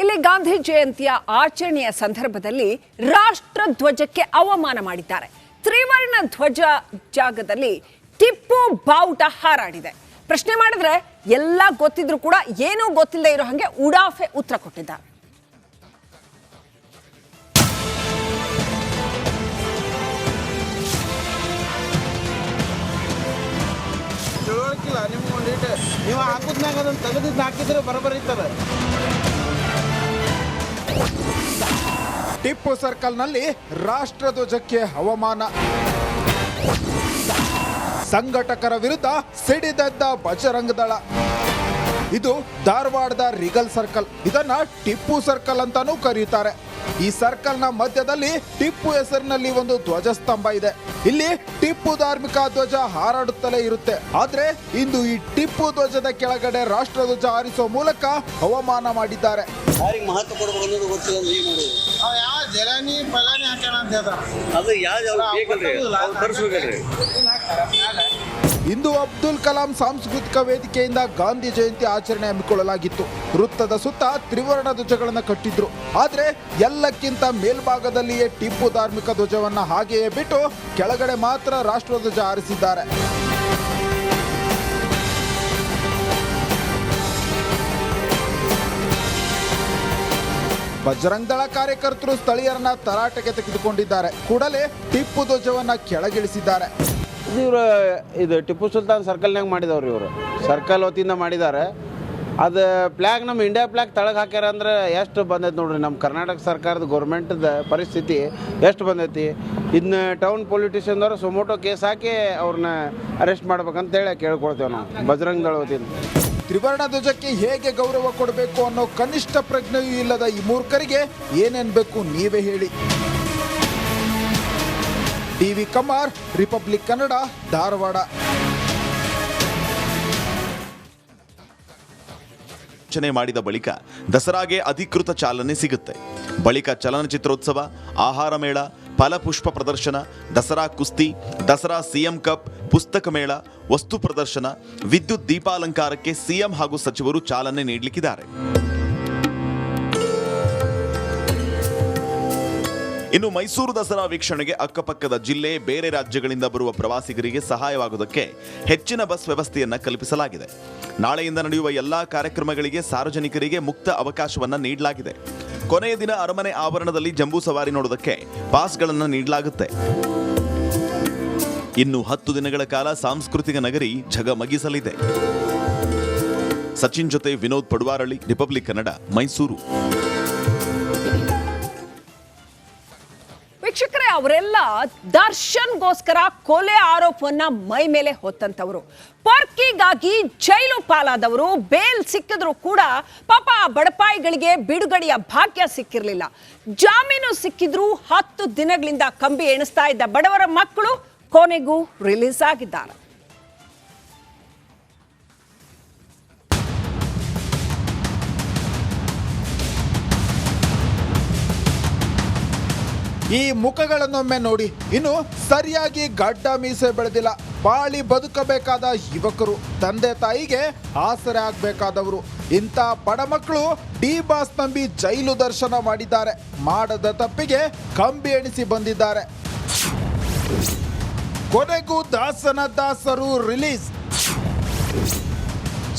ಇಲ್ಲಿ ಗಾಂಧಿ ಜಯಂತಿಯ ಆಚರಣೆಯ ಸಂದರ್ಭದಲ್ಲಿ ರಾಷ್ಟ್ರ ಧ್ವಜಕ್ಕೆ ಅವಮಾನ ಮಾಡಿದ್ದಾರೆ. ತ್ರಿವರ್ಣ ಧ್ವಜ ಜಾಗದಲ್ಲಿ ಟಿಪ್ಪು ಬಾವುಟ ಹಾರಾಡಿದೆ. ಪ್ರಶ್ನೆ ಮಾಡಿದ್ರೆ ಎಲ್ಲ ಗೊತ್ತಿದ್ರು ಕೂಡ ಏನೂ ಗೊತ್ತಿಲ್ಲದೆ ಇರೋ ಹಾಗೆ ಉಡಾಫೆ ಉತ್ತರ ಕೊಟ್ಟಿದ್ದಾರೆ. ತಿಳುವಳಿಕಿಲ್ಲ ನಿಮ್ಗೆ ನೀವು ಹಾಕಿದ್ರೆ ಬರೋಬ್ಬರಿ ಟಿಪ್ಪು ಸರ್ಕಲ್ನಲ್ಲಿ ರಾಷ್ಟ್ರಧ್ವಜಕ್ಕೆ ಅವಮಾನ. ಸಂಘಟಕರ ವಿರುದ್ಧ ಸಿಡಿದೆದ್ದ ಬಜರಂಗ ದಳ. ಇದು ಧಾರವಾಡದ ರಿಗಲ್ ಸರ್ಕಲ್. ಇದನ್ನ ಟಿಪ್ಪು ಸರ್ಕಲ್ ಅಂತಾನೂ ಕರೆಯುತ್ತಾರೆ ಈ ಸರ್ಕಲ್ನ ಮಧ್ಯದಲ್ಲಿ ಟಿಪ್ಪು ಹೆಸರಿನಲ್ಲಿ ಒಂದು ಧ್ವಜಸ್ತಂಭ ಇದೆ. ಇಲ್ಲಿ ಟಿಪ್ಪು ಧಾರ್ಮಿಕ ಧ್ವಜ ಹಾರಾಡುತ್ತಲೇ ಇರುತ್ತೆ. ಆದ್ರೆ ಇಂದು ಈ ಟಿಪ್ಪು ಧ್ವಜದ ಕೆಳಗಡೆ ರಾಷ್ಟ್ರಧ್ವಜ ಹಾರಿಸುವ ಮೂಲಕ ಅವಮಾನ ಮಾಡಿದ್ದಾರೆ. ಯಾರಿಗೆ ಮಹತ್ವ ಕೊಡ್ಬೇಕು ಅನ್ನೋದು ಗೊತ್ತಿಲ್ಲ ಅಂದ್ರೆ ಏನು ಮಾಡೋದು? ಅವ ಯಾವ ಜಲಾನಿ ಪಲಾನಿ ಹಾಕ್ಯಾನ ಅಂತ ಹೇಳ್ತಾರೆ ಅದು ಯಾವ್ದು ಅವ್ರು ಬೇಕಲ್ರಿ? ಅವ್ರು ತರಿಸ್ಬೇಕಲ್ರಿ? ಇಂದು ಅಬ್ದುಲ್ ಕಲಾಂ ಸಾಂಸ್ಕೃತಿಕ ವೇದಿಕೆಯಿಂದ ಗಾಂಧಿ ಜಯಂತಿ ಆಚರಣೆ ಹಮ್ಮಿಕೊಳ್ಳಲಾಗಿತ್ತು. ವೃತ್ತದ ಸುತ್ತ ತ್ರಿವರ್ಣ ಧ್ವಜಗಳನ್ನು ಕಟ್ಟಿದ್ರು. ಆದ್ರೆ ಎಲ್ಲಕ್ಕಿಂತ ಮೇಲ್ಭಾಗದಲ್ಲಿಯೇ ಟಿಪ್ಪು ಧಾರ್ಮಿಕ ಧ್ವಜವನ್ನ ಹಾಗೆಯೇ ಬಿಟ್ಟು ಕೆಳಗಡೆ ಮಾತ್ರ ರಾಷ್ಟ್ರಧ್ವಜ ಹಾರಿಸಿದ್ದಾರೆ. ಬಜರಂಗ್ ಕಾರ್ಯಕರ್ತರು ಸ್ಥಳೀಯರನ್ನ ತರಾಟೆಗೆ ತೆಗೆದುಕೊಂಡಿದ್ದಾರೆ. ಕೂಡಲೇ ಟಿಪ್ಪು ಧ್ವಜವನ್ನ ಕೆಳಗಿಳಿಸಿದ್ದಾರೆ. ಇವರು, ಇದು ಟಿಪ್ಪು ಸುಲ್ತಾನ್ ಸರ್ಕಲ್ನಾಗ ಮಾಡಿದವ್ರು ಇವರು. ಸರ್ಕಲ್ ವತಿಯಿಂದ ಮಾಡಿದ್ದಾರೆ. ಅದು ಫ್ಲ್ಯಾಗ್ ನಮ್ಮ ಇಂಡಿಯಾ ಫ್ಲ್ಯಾಗ್ ತಳಗೆ ಹಾಕ್ಯಾರ ಅಂದ್ರೆ ಎಷ್ಟು ಬಂದೈತೆ ನೋಡ್ರಿ ನಮ್ಮ ಕರ್ನಾಟಕ ಸರ್ಕಾರದ ಗೌರ್ಮೆಂಟ್ದ ಪರಿಸ್ಥಿತಿ ಎಷ್ಟು ಬಂದೈತಿ. ಇದನ್ನ ಟೌನ್ ಪೊಲಿಟಿಷಿಯನ್ದವ್ರು ಸುಮೋಟೋ ಕೇಸ್ ಹಾಕಿ ಅವ್ರನ್ನ ಅರೆಸ್ಟ್ ಮಾಡ್ಬೇಕಂತೇಳಿ ಕೇಳ್ಕೊಳ್ತೇವೆ ನಾವು, ಬಜರಂಗ್ ದಳ ತ್ರಿವರ್ಣ ಧ್ವಜಕ್ಕೆ ಹೇಗೆ ಗೌರವ ಕೊಡಬೇಕು ಅನ್ನೋ ಕನಿಷ್ಠ ಪ್ರಜ್ಞೆಯೂ ಇಲ್ಲದ ಈ ಮೂರ್ಖರಿಗೆ ಏನೇನು ಬೇಕು ನೀವೇ ಹೇಳಿ. ಟಿವಿ ಕಮಾರ್ ರಿಪಬ್ಲಿಕ್ ಕನ್ನಡ ಧಾರವಾಡ. ರಚನೆ ಮಾಡಿದ ಬಳಿಕ ದಸರಾಗೆ ಅಧಿಕೃತ ಚಾಲನೆ ಸಿಗುತ್ತೆ. ಬಳಿಕ ಚಲನಚಿತ್ರೋತ್ಸವ, ಆಹಾರ ಮೇಳ ಫಲಪುಷ್ಪ ಪ್ರದರ್ಶನ, ದಸರಾ ಕುಸ್ತಿ, ದಸರಾ ಸಿಎಂ ಕಪ್, ಪುಸ್ತಕ ಮೇಳ, ವಸ್ತು ಪ್ರದರ್ಶನ, ವಿದ್ಯುತ್ ದೀಪಾಲಂಕಾರಕ್ಕೆ ಸಿಎಂ ಹಾಗೂ ಸಚಿವರು ಚಾಲನೆ ನೀಡಲಿಕ್ಕಿದ್ದಾರೆ. ಇನ್ನು ಮೈಸೂರು ದಸರಾ ವೀಕ್ಷಣೆಗೆ ಅಕ್ಕಪಕ್ಕದ ಜಿಲ್ಲೆ, ಬೇರೆ ರಾಜ್ಯಗಳಿಂದ ಬರುವ ಪ್ರವಾಸಿಗರಿಗೆ ಸಹಾಯವಾಗುವುದಕ್ಕೆ ಹೆಚ್ಚಿನ ಬಸ್ ವ್ಯವಸ್ಥೆಯನ್ನು ಕಲ್ಪಿಸಲಾಗಿದೆ. ನಾಳೆಯಿಂದ ನಡೆಯುವ ಎಲ್ಲಾ ಕಾರ್ಯಕ್ರಮಗಳಿಗೆ ಸಾರ್ವಜನಿಕರಿಗೆ ಮುಕ್ತ ಅವಕಾಶವನ್ನ ನೀಡಲಾಗಿದೆ. ಕೊನೆಯ ದಿನ ಅರಮನೆ ಆವರಣದಲ್ಲಿ ಜಂಬೂ ಸವಾರಿ ನೋಡೋದಕ್ಕೆ ಪಾಸ್ಗಳನ್ನು ನೀಡಲಾಗುತ್ತೆ. ಇನ್ನು ಹತ್ತು ದಿನಗಳ ಕಾಲ ಸಾಂಸ್ಕೃತಿಕ ನಗರಿ ಝಗಮಗಿಸಲಿದೆ. ಸಚಿನ್ ಜೊತೆ ವಿನೋದ್ ಪಡುವಾರಳ್ಳಿ, ರಿಪಬ್ಲಿಕ್ ಕನ್ನಡ, ಮೈಸೂರು. ಅವರೆಲ್ಲ ದರ್ಶನ್ಗೋಸ್ಕರ ಕೊಲೆ ಆರೋಪವನ್ನ ಮೈ ಮೇಲೆ ಹೊತ್ತಂತವರು. ಪರ್ಕಿಗಾಗಿ ಜೈಲು ಪಾಲಾದವರು, ಬೇಲ್ ಸಿಕ್ಕಿದ್ರು ಕೂಡ ಪಾಪ ಬಡಪಾಯಿಗಳಿಗೆ ಬಿಡುಗಡೆಯ ಭಾಗ್ಯ ಸಿಕ್ಕಿರಲಿಲ್ಲ. ಜಾಮೀನು ಸಿಕ್ಕಿದ್ರು ಹತ್ತು ದಿನಗಳಿಂದ ಕಂಬಿ ಎಣಿಸ್ತಾ ಇದ್ದ ಬಡವರ ಮಕ್ಕಳು ಕೊನೆಗೂ ರಿಲೀಸ್ ಆಗಿದ್ದಾರೆ. ಈ ಮುಖಗಳನ್ನೊಮ್ಮೆ ನೋಡಿ. ಇನ್ನು ಸರಿಯಾಗಿ ಗಡ್ಡ ಮೀಸೆ ಬೆಳೆದಿಲ್ಲ. ಬಾಳಿ ಬದುಕಬೇಕಾದ ಯುವಕರು, ತಂದೆ ತಾಯಿಗೆ ಆಸರೆ ಆಗ್ಬೇಕಾದವರು. ಇಂಥ ಬಡ ಮಕ್ಕಳು ಡಿ ಬಾಸ್ ನಂಬಿ ಜೈಲು ದರ್ಶನ ಮಾಡಿದ್ದಾರೆ. ಮಾಡದ ತಪ್ಪಿಗೆ ಕಂಬಿ ಎಣಿಸಿ ಬಂದಿದ್ದಾರೆ. ಕೊನೆಗೂ ದಾಸನ ದಾಸರು ರಿಲೀಸ್.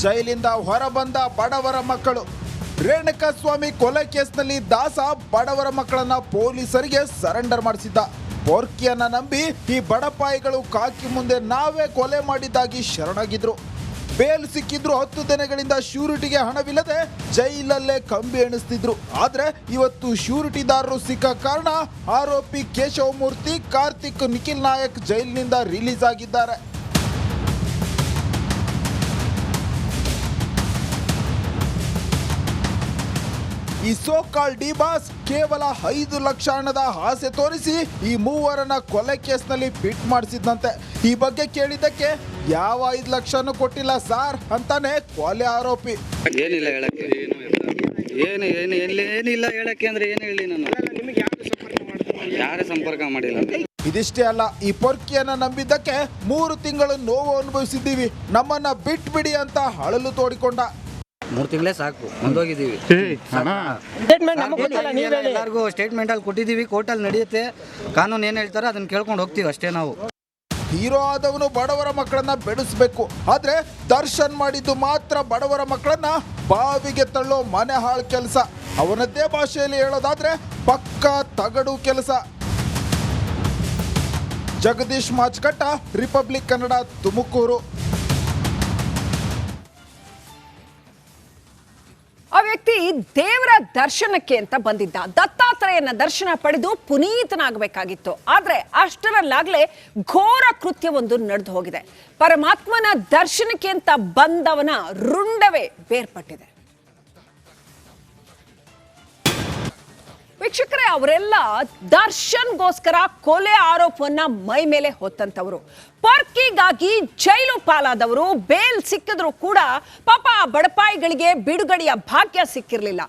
ಜೈಲಿಂದ ಹೊರಬಂದ ಬಡವರ ಮಕ್ಕಳು. ರೇಣುಕಸ್ವಾಮಿ ಕೊಲೆ ಕೇಸ್ನಲ್ಲಿ ದಾಸ ಬಡವರ ಮಕ್ಕಳನ್ನ ಪೊಲೀಸರಿಗೆ ಸರೆಂಡರ್ ಮಾಡಿಸಿದ್ದ. ಪೋರ್ಕಿಯನ್ನ ನಂಬಿ ಈ ಬಡಪಾಯಿಗಳು ಕಾಕಿ ಮುಂದೆ ನಾವೇ ಕೊಲೆ ಮಾಡಿದ್ದಾಗಿ ಶರಣಾಗಿದ್ರು. ಬೇಲ್ ಸಿಕ್ಕಿದ್ರು ಹತ್ತು ದಿನಗಳಿಂದ ಶ್ಯೂರಿಟಿಗೆ ಹಣವಿಲ್ಲದೆ ಜೈಲಲ್ಲೇ ಕಂಬಿ ಎಣಿಸ್ತಿದ್ರು. ಆದ್ರೆ ಇವತ್ತು ಶ್ಯೂರಿಟಿದಾರರು ಸಿಕ್ಕ ಕಾರಣ ಆರೋಪಿ ಕೇಶವಮೂರ್ತಿ ಕಾರ್ತಿಕ್ ನಿಖಿಲ್ ನಾಯಕ್ ಜೈಲಿನಿಂದ ರಿಲೀಸ್ ಆಗಿದ್ದಾರೆ. ಈ ಸೋಕಾಲ್ ಡಿ ಬಾಸ್ ಕೇವಲ ಐದು ಲಕ್ಷ ಹಣದ ಆಸೆ ತೋರಿಸಿ ಈ ಮೂವರನ್ನ ಕೊಲೆ ಕೇಸ್ನಲ್ಲಿ ಬಿಟ್ ಮಾಡಿಸಿದ್ದಂತೆ ಈ ಬಗ್ಗೆ ಕೇಳಿದ್ದಕ್ಕೆ ಯಾವ ಐದು ಲಕ್ಷನೂ ಕೊಟ್ಟಿಲ್ಲ ಸಾರ್ ಅಂತಾನೆ ಕೊಲೆ ಆರೋಪಿ. ಏನಿಲ್ಲ ಹೇಳಕ್ಕೆ. ಏನು ಏನು ಎಲ್ಲಿ ಏನಿಲ್ಲ ಹೇಳಕ್ಕೆ ಅಂದ್ರೆ ಏನು ಹೇಳಿ ನಾನು? ಯಾರು ಸಂಪರ್ಕ ಮಾಡಿಲ್ಲ ಇದಿಷ್ಟೇ ಅಲ್ಲ ಈ ಪೊರ್ಕಿಯನ್ನ ನಂಬಿದ್ದಕ್ಕೆ ಮೂರು ತಿಂಗಳು ನೋವು ಅನುಭವಿಸಿದ್ದೀವಿ. ನಮ್ಮನ್ನ ಬಿಟ್ಬಿಡಿ ಅಂತ ಅಳಲು ತೋಡಿಕೊಂಡ. ಮೂರು ತಿಂಗಳೇ ಸಾಕು ಮುಂದೋಗಿದ್ದೀವಿ ಎಲ್ಲರಿಗೂ ಸ್ಟೇಟ್ಮೆಂಟಲ್ಲಿ ಕೊಟ್ಟಿದ್ದೀವಿ ಕೋರ್ಟಲ್ಲಿ ನಡೆಯುತ್ತೆ. ಕಾನೂನು ಏನು ಹೇಳ್ತಾರೆ ಅದನ್ನ ಕೇಳ್ಕೊಂಡು ಹೋಗ್ತೀವಿ ಅಷ್ಟೇ ನಾವು. ಹೀರೋ ಆದವನು ಬಡವರ ಮಕ್ಕಳನ್ನ ಬೆಳೆಸಬೇಕು. ಆದ್ರೆ ದರ್ಶನ್ ಮಾಡಿದ್ದು ಮಾತ್ರ ಬಡವರ ಮಕ್ಕಳನ್ನ ಬಾವಿಗೆ ತಳ್ಳೋ ಮನೆ ಹಾಳು ಕೆಲಸ. ಅವನದ್ದೇ ಭಾಷೆಯಲ್ಲಿ ಹೇಳೋದಾದ್ರೆ ಪಕ್ಕ ತಗಡು ಕೆಲಸ. ಜಗದೀಶ್ ಮಾಚ್ಕಟ್ಟ ರಿಪಬ್ಲಿಕ್ ಕನ್ನಡ ತುಮಕೂರು. ವ್ಯಕ್ತಿ ದೇವರ ದರ್ಶನಕ್ಕೆ ಅಂತ ಬಂದಿದ್ದ. ದತ್ತಾತ್ರೇಯನ ದರ್ಶನ ಪಡೆದು ಪುನೀತನಾಗಬೇಕಾಗಿತ್ತು. ಆದ್ರೆ ಅಷ್ಟರಲ್ಲಾಗಲೇ ಘೋರ ಕೃತ್ಯವೊಂದು ನಡೆದು ಹೋಗಿದೆ. ಪರಮಾತ್ಮನ ದರ್ಶನಕ್ಕೆ ಅಂತ ಬಂದವನ ರುಂಡವೇ ಬೇರ್ಪಟ್ಟಿದೆ. ವೀಕ್ಷಕರೇ, ಅವರೆಲ್ಲ ದರ್ಶನ್ಗೋಸ್ಕರ ಕೊಲೆ ಆರೋಪವನ್ನ ಮೈ ಮೇಲೆ ಹೊತ್ತಂತವರು. ಪರ್ಕಿಗಾಗಿ ಜೈಲು ಪಾಲಾದವರು, ಬೇಲ್ ಸಿಕ್ಕಿದ್ರು ಕೂಡ ಪಾಪ ಬಡಪಾಯಿಗಳಿಗೆ ಬಿಡುಗಡೆಯ ಭಾಗ್ಯ ಸಿಕ್ಕಿರಲಿಲ್ಲ.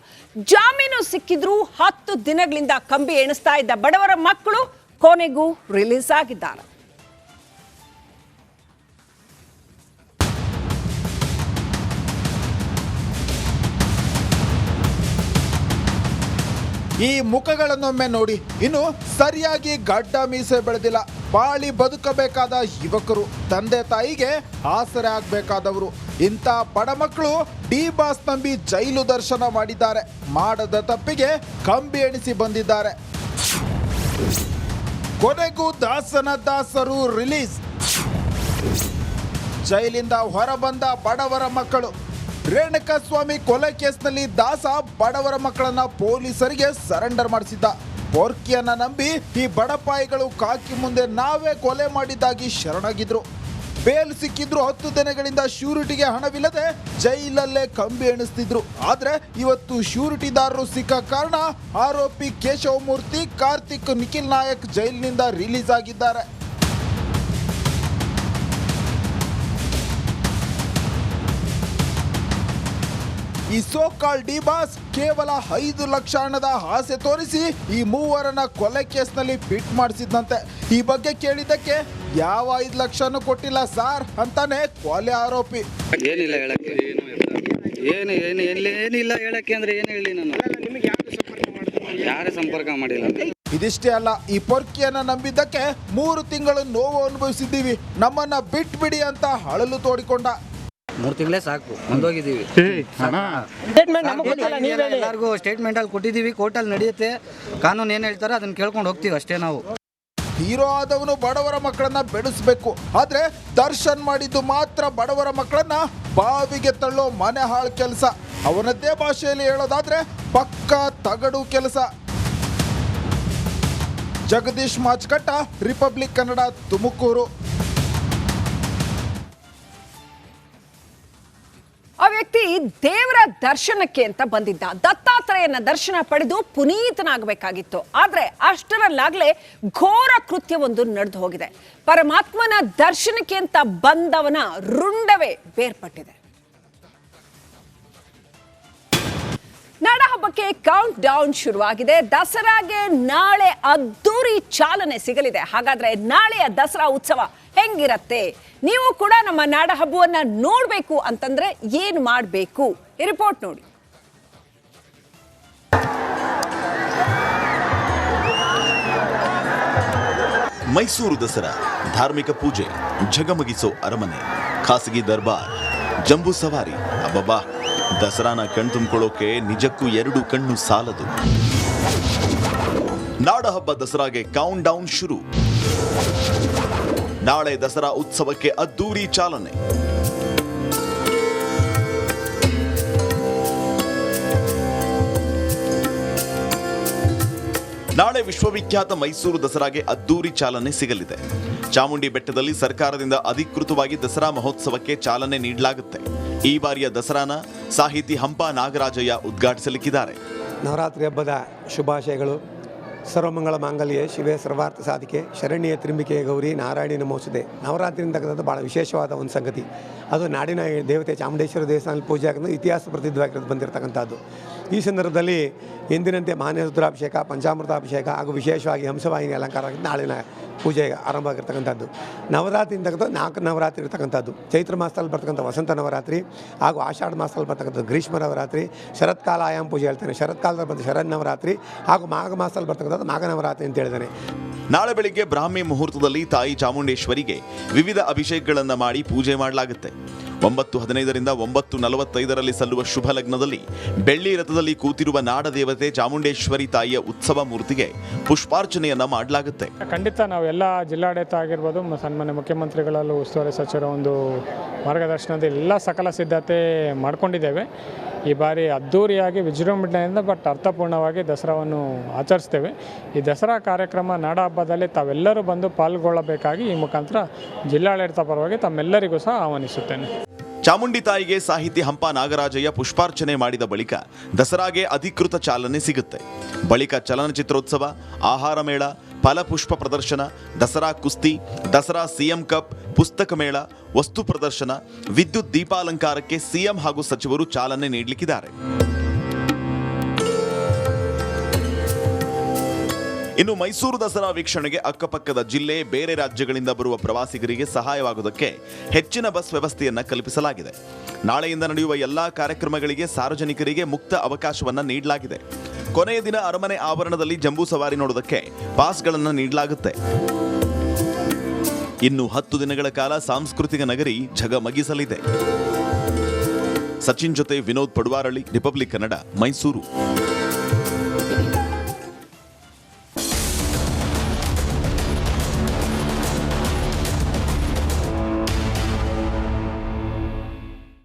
ಜಾಮೀನು ಸಿಕ್ಕಿದ್ರು ಹತ್ತು ದಿನಗಳಿಂದ ಕಂಬಿ ಎಣಿಸ್ತಾ ಇದ್ದ ಬಡವರ ಮಕ್ಕಳು ಕೊನೆಗೂ ರಿಲೀಸ್ ಆಗಿದ್ದಾರೆ. ಈ ಮುಖಗಳನ್ನೊಮ್ಮೆ ನೋಡಿ. ಇನ್ನು ಸರಿಯಾಗಿ ಗಡ್ಡ ಮೀಸೆ ಬೆಳೆದಿಲ್ಲ. ಬಾಳಿ ಬದುಕಬೇಕಾದ ಯುವಕರು, ತಂದೆ ತಾಯಿಗೆ ಆಸರೆ ಆಗ್ಬೇಕಾದವರು. ಇಂಥ ಬಡ ಮಕ್ಕಳು ಡಿ ಬಾಸ್ ನಂಬಿ ಜೈಲು ದರ್ಶನ ಮಾಡಿದ್ದಾರೆ. ಮಾಡದ ತಪ್ಪಿಗೆ ಕಂಬಿ ಎಣಿಸಿ ಬಂದಿದ್ದಾರೆ. ಕೊನೆಗೂ ದಾಸನ ದಾಸರು ರಿಲೀಸ್. ಜೈಲಿಂದ ಹೊರಬಂದ ಬಡವರ ಮಕ್ಕಳು. ರೇಣುಕಸ್ವಾಮಿ ಕೊಲೆ ಕೇಸ್ನಲ್ಲಿ ದಾಸ ಬಡವರ ಮಕ್ಕಳನ್ನ ಪೊಲೀಸರಿಗೆ ಸರೆಂಡರ್ ಮಾಡಿಸಿದ್ದ. ಪೋರ್ಕಿಯನ್ನ ನಂಬಿ ಈ ಬಡಪಾಯಿಗಳು ಕಾಕಿ ಮುಂದೆ ನಾವೇ ಕೊಲೆ ಮಾಡಿದ್ದಾಗಿ ಶರಣಾಗಿದ್ರು. ಬೇಲ್ ಸಿಕ್ಕಿದ್ರು ಹತ್ತು ದಿನಗಳಿಂದ ಶ್ಯೂರಿಟಿಗೆ ಹಣವಿಲ್ಲದೆ ಜೈಲಲ್ಲೇ ಕಂಬಿ ಎಣಿಸ್ತಿದ್ರು. ಆದ್ರೆ ಇವತ್ತು ಶ್ಯೂರಿಟಿದಾರರು ಸಿಕ್ಕ ಕಾರಣ ಆರೋಪಿ ಕೇಶವಮೂರ್ತಿ ಕಾರ್ತಿಕ್ ನಿಖಿಲ್ ನಾಯಕ್ ಜೈಲಿನಿಂದ ರಿಲೀಸ್ ಆಗಿದ್ದಾರೆ. ಈ ಸೋಕಾಲ್ ಡಿ ಬಾಸ್ ಕೇವಲ ಐದು ಲಕ್ಷ ಹಣದ ಆಸೆ ತೋರಿಸಿ ಈ ಮೂವರನ್ನ ಕೊಲೆ ಕೇಸ್ನಲ್ಲಿ ಫಿಟ್ ಮಾಡಿಸಿದಂತೆ ಈ ಬಗ್ಗೆ ಕೇಳಿದ್ದಕ್ಕೆ ಯಾವ ಐದು ಲಕ್ಷನೂ ಕೊಟ್ಟಿಲ್ಲ ಸಾರ್ ಅಂತಾನೆ ಕೊಲೆ ಆರೋಪಿ. ಏನಿಲ್ಲ ಹೇಳಕ್ಕೆ? ಏನು ಏನು ಎಲ್ಲಿ ಏನಿಲ್ಲ ಹೇಳಕ್ಕೆ ಅಂದ್ರೆ ಏನು ಹೇಳಿ ನಾನು? ಯಾರೇ ಸಂಪರ್ಕ ಮಾಡಿಲ್ಲ ಇದಿಷ್ಟೇ ಅಲ್ಲ ಈ ಪೊರ್ಕಿಯನ್ನ ನಂಬಿದ್ದಕ್ಕೆ ಮೂರು ತಿಂಗಳು ನೋವು ಅನುಭವಿಸಿದ್ದೀವಿ. ನಮ್ಮನ್ನ ಬಿಟ್ಬಿಡಿ ಅಂತ ಅಳಲು ತೋಡಿಕೊಂಡ. ಮೂರು ತಿಂಗಳೇ ಸಾಕು. ಮುಂದೋಗಿದ್ದೀವಿ ಎಲ್ಲರಿಗೂ ಸ್ಟೇಟ್ಮೆಂಟಲ್ಲಿ ಕೊಟ್ಟಿದ್ದೀವಿ ಕೋರ್ಟಲ್ಲಿ ನಡೆಯುತ್ತೆ. ಕಾನೂನು ಏನು ಹೇಳ್ತಾರೆ ಅದನ್ನ ಕೇಳ್ಕೊಂಡು ಹೋಗ್ತೀವಿ ಅಷ್ಟೇ ನಾವು. ಹೀರೋ ಆದವನು ಬಡವರ ಮಕ್ಕಳನ್ನ ಬೆಳೆಸಬೇಕು. ಆದ್ರೆ ದರ್ಶನ್ ಮಾಡಿದ್ದು ಮಾತ್ರ ಬಡವರ ಮಕ್ಕಳನ್ನ ಬಾವಿಗೆ ತಳ್ಳೋ ಮನೆ ಹಾಳು ಕೆಲಸ. ಅವನದ್ದೇ ಭಾಷೆಯಲ್ಲಿ ಹೇಳೋದಾದ್ರೆ ಪಕ್ಕ ತಗಡು ಕೆಲಸ. ಜಗದೀಶ್ ಮಾಚ್ಕಟ್ಟ ರಿಪಬ್ಲಿಕ್ ಕನ್ನಡ ತುಮಕೂರು. ವ್ಯಕ್ತಿ ದೇವರ ದರ್ಶನಕ್ಕೆ ಅಂತ ಬಂದಿದ್ದ. ದತ್ತಾತ್ರೇಯನ ದರ್ಶನ ಪಡೆದು ಪುನೀತನಾಗಬೇಕಾಗಿತ್ತು. ಆದ್ರೆ ಅಷ್ಟರಲ್ಲಾಗಲೇ ಘೋರ ಕೃತ್ಯವೊಂದು ನಡೆದು ಹೋಗಿದೆ. ಪರಮಾತ್ಮನ ದರ್ಶನಕ್ಕೆ ಅಂತ ಬಂದವನ ರುಂಡವೇ ಬೇರ್ಪಟ್ಟಿದೆ. ನಾಡ ಹಬ್ಬಕ್ಕೆ ಕೌಂಟ್ ಡೌನ್ ಶುರುವಾಗಿದೆ. ದಸರಾಗೆ ನಾಳೆ ಅದ್ದೂರಿ ಚಾಲನೆ ಸಿಗಲಿದೆ. ಹಾಗಾದ್ರೆ ನಾಳೆಯ ದಸರಾ ಉತ್ಸವ ಹೆಂಗಿರತ್ತೆ? ನೀವು ಕೂಡ ನಮ್ಮ ನಾಡ ನೋಡಬೇಕು ಅಂತಂದ್ರೆ ಏನ್ ಮಾಡಬೇಕು? ರಿಪೋರ್ಟ್ ನೋಡಿ. ಮೈಸೂರು ದಸರಾ, ಧಾರ್ಮಿಕ ಪೂಜೆ, ಝಗಮಗಿಸೋ ಅರಮನೆ, ಖಾಸಗಿ ದರ್ಬಾರ್, ಜಂಬೂ ಸವಾರಿ, ಅಬ್ಬಬ್ಬಾ! ದಸರಾನ ಕಣ್ತುಂಬ್ಕೊಳ್ಳೋಕೆ ನಿಜಕ್ಕೂ ಎರಡು ಕಣ್ಣು ಸಾಲದು. ನಾಡಹಬ್ಬ ದಸರಾಗೆ ಕೌಂಟ್ ಡೌನ್ ಶುರು. ನಾಳೆ ದಸರಾ ಉತ್ಸವಕ್ಕೆ ಅದ್ದೂರಿ ಚಾಲನೆ. ನಾಳೆ ವಿಶ್ವವಿಖ್ಯಾತ ಮೈಸೂರು ದಸರಾಗೆ ಅದ್ದೂರಿ ಚಾಲನೆ ಸಿಗಲಿದೆ. ಚಾಮುಂಡಿ ಬೆಟ್ಟದಲ್ಲಿ ಸರ್ಕಾರದಿಂದ ಅಧಿಕೃತವಾಗಿ ದಸರಾ ಮಹೋತ್ಸವಕ್ಕೆ ಚಾಲನೆ ನೀಡಲಾಗುತ್ತೆ. ಈ ಬಾರಿಯ ದಸರಾನ ಸಾಹಿತಿ ಹಂಪ ನಾಗರಾಜಯ್ಯ ಉದ್ಘಾಟಿಸಲಿಕ್ಕಿದ್ದಾರೆ. ನವರಾತ್ರಿ ಹಬ್ಬದ ಶುಭಾಶಯಗಳು. ಸರ್ವಮಂಗಳ ಮಾಂಗಲ್ಯ, ಶಿವೆ ಸರ್ವಾರ್ಥ ಸಾಧಿಕೆ, ಶರಣ್ಯ ತ್ರಿಂಬಿಕೆ ಗೌರಿ ನಾರಾಯಣಿ ನಮೋಸುದೆ ನವರಾತ್ರಿ ಅಂತಕ್ಕಂಥದ್ದು ಭಾಳ ವಿಶೇಷವಾದ ಒಂದು ಸಂಗತಿ. ಅದು ನಾಡಿನ ದೇವತೆ ಚಾಮುಂಡೇಶ್ವರ ದೇವಸ್ಥಾನದಲ್ಲಿ ಪೂಜೆ ಆಗಿದ್ದು ಇತಿಹಾಸ ಪ್ರಸಿದ್ಧವಾಗಿರೋದು ಬಂದಿರತಕ್ಕಂಥದ್ದು. ಈ ಸಂದರ್ಭದಲ್ಲಿ ಎಂದಿನಂತೆ ಮಾನ್ಯ ರುದ್ರಾಭಿಷೇಕ, ಪಂಚಾಮೃತಾಭಿಷೇಕ ಹಾಗೂ ವಿಶೇಷವಾಗಿ ಹಂಸವಾಹಿನಿ ಅಲಂಕಾರ ನಾಳಿನ ಪೂಜೆ ಆರಂಭ ಆಗಿರ್ತಕ್ಕಂಥದ್ದು. ನವರಾತ್ರಿ ಅಂತಕ್ಕಂಥ ನಾಲ್ಕು ನವರಾತ್ರಿ ಇರ್ತಕ್ಕಂಥದ್ದು. ಚೈತ್ರ ಮಾಸದಲ್ಲಿ ಬರ್ತಕ್ಕಂಥ ವಸಂತ ನವರಾತ್ರಿ ಹಾಗೂ ಆಷಾಢ ಮಾಸದಲ್ಲಿ ಬರ್ತಕ್ಕಂಥ ಗ್ರೀಷ್ಮ ನವರಾತ್ರಿ ಶರತ್ಕಾಲ ಆಯಾಮ ಪೂಜೆ ಹೇಳ್ತೇನೆ. ಶರತ್ಕಾಲದಲ್ಲಿ ಬಂದ ಶರದ್ ನವರಾತ್ರಿ ಹಾಗೂ ಮಾಘ ಮಾಸದಲ್ಲಿ ಬರ್ತಕ್ಕಂಥದ್ದು ಮಾಘ ನವರಾತ್ರಿ ಅಂತ ಹೇಳಿದ್ದೇನೆ ನಾಳೆ ಬೆಳಿಗ್ಗೆ ಬ್ರಾಹ್ಮಿ ಮುಹೂರ್ತದಲ್ಲಿ ತಾಯಿ ಚಾಮುಂಡೇಶ್ವರಿಗೆ ವಿವಿಧ ಅಭಿಷೇಕಗಳನ್ನು ಮಾಡಿ ಪೂಜೆ ಮಾಡಲಾಗುತ್ತೆ. ಒಂಬತ್ತು ಹದಿನೈದರಿಂದ ಒಂಬತ್ತು ನಲವತ್ತೈದರಲ್ಲಿ ಸಲ್ಲುವ ಶುಭ ಲಗ್ನದಲ್ಲಿ ಬೆಳ್ಳಿ ರಥದಲ್ಲಿ ಕೂತಿರುವ ನಾಡದೇವತೆ ಚಾಮುಂಡೇಶ್ವರಿ ತಾಯಿಯ ಉತ್ಸವ ಮೂರ್ತಿಗೆ ಪುಷ್ಪಾರ್ಚನೆಯನ್ನ ಮಾಡಲಾಗುತ್ತೆ. ಖಂಡಿತ ನಾವು ಎಲ್ಲ ಜಿಲ್ಲಾಡಳಿತ ಆಗಿರ್ಬೋದು ಸನ್ಮಾನ್ಯ ಮುಖ್ಯಮಂತ್ರಿಗಳಲ್ಲೂ ಉಸ್ತುವಾರಿ ಸಚಿವರ ಒಂದು ಮಾರ್ಗದರ್ಶನದ ಎಲ್ಲ ಸಕಲ ಸಿದ್ಧತೆ ಮಾಡಿಕೊಂಡಿದ್ದೇವೆ. ಈ ಬಾರಿ ಅದ್ಧೂರಿಯಾಗಿ ವಿಜೃಂಭಣೆಯಿಂದ ಬಟ್ ಅರ್ಥಪೂರ್ಣವಾಗಿ ದಸರಾವನ್ನು ಆಚರಿಸ್ತೇವೆ. ಈ ದಸರಾ ಕಾರ್ಯಕ್ರಮ ನಾಡ ಹಬ್ಬದಲ್ಲಿ ತಾವೆಲ್ಲರೂ ಬಂದು ಪಾಲ್ಗೊಳ್ಳಬೇಕಾಗಿ ಈ ಮುಖಾಂತರ ಜಿಲ್ಲಾಡಳಿತ ಪರವಾಗಿ ತಮ್ಮೆಲ್ಲರಿಗೂ ಸಹ ಆಹ್ವಾನಿಸುತ್ತೇನೆ. ಚಾಮುಂಡಿ ತಾಯಿಗೆ ಸಾಹಿತಿ ಹಂಪ ನಾಗರಾಜಯ್ಯ ಪುಷ್ಪಾರ್ಚನೆ ಮಾಡಿದ ಬಳಿಕ ದಸರಾಗೆ ಅಧಿಕೃತ ಚಾಲನೆ ಸಿಗುತ್ತೆ. ಬಳಿಕ ಚಲನಚಿತ್ರೋತ್ಸವ, ಆಹಾರ ಮೇಳ ಫಲಪುಷ್ಪ ಪ್ರದರ್ಶನ, ದಸರಾ ಕುಸ್ತಿ, ದಸರಾ ಸಿಎಂ ಕಪ್, ಪುಸ್ತಕ ಮೇಳ, ವಸ್ತು ಪ್ರದರ್ಶನ, ವಿದ್ಯುತ್ ದೀಪಾಲಂಕಾರಕ್ಕೆ ಸಿಎಂ ಹಾಗೂ ಸಚಿವರು ಚಾಲನೆ ನೀಡಲಿಕ್ಕಿದ್ದಾರೆ. ಇನ್ನು ಮೈಸೂರು ದಸರಾ ವೀಕ್ಷಣೆಗೆ ಅಕ್ಕಪಕ್ಕದ ಜಿಲ್ಲೆ, ಬೇರೆ ರಾಜ್ಯಗಳಿಂದ ಬರುವ ಪ್ರವಾಸಿಗರಿಗೆ ಸಹಾಯವಾಗುವುದಕ್ಕೆ ಹೆಚ್ಚಿನ ಬಸ್ ವ್ಯವಸ್ಥೆಯನ್ನು ಕಲ್ಪಿಸಲಾಗಿದೆ. ನಾಳೆಯಿಂದ ನಡೆಯುವ ಎಲ್ಲಾ ಕಾರ್ಯಕ್ರಮಗಳಿಗೆ ಸಾರ್ವಜನಿಕರಿಗೆ ಮುಕ್ತ ಅವಕಾಶವನ್ನ ನೀಡಲಾಗಿದೆ. ಕೊನೆಯ ದಿನ ಅರಮನೆ ಆವರಣದಲ್ಲಿ ಜಂಬೂ ಸವಾರಿ ನೋಡೋದಕ್ಕೆ ಪಾಸ್ಗಳನ್ನು ನೀಡಲಾಗುತ್ತೆ. ಇನ್ನು ಹತ್ತು ದಿನಗಳ ಕಾಲ ಸಾಂಸ್ಕೃತಿಕ ನಗರಿ ಝಗಮಗಿಸಲಿದೆ. ಸಚಿನ್ ಜೊತೆ ವಿನೋದ್ ಪಡುವಾರಳ್ಳಿ, ರಿಪಬ್ಲಿಕ್ ಕನ್ನಡ, ಮೈಸೂರು.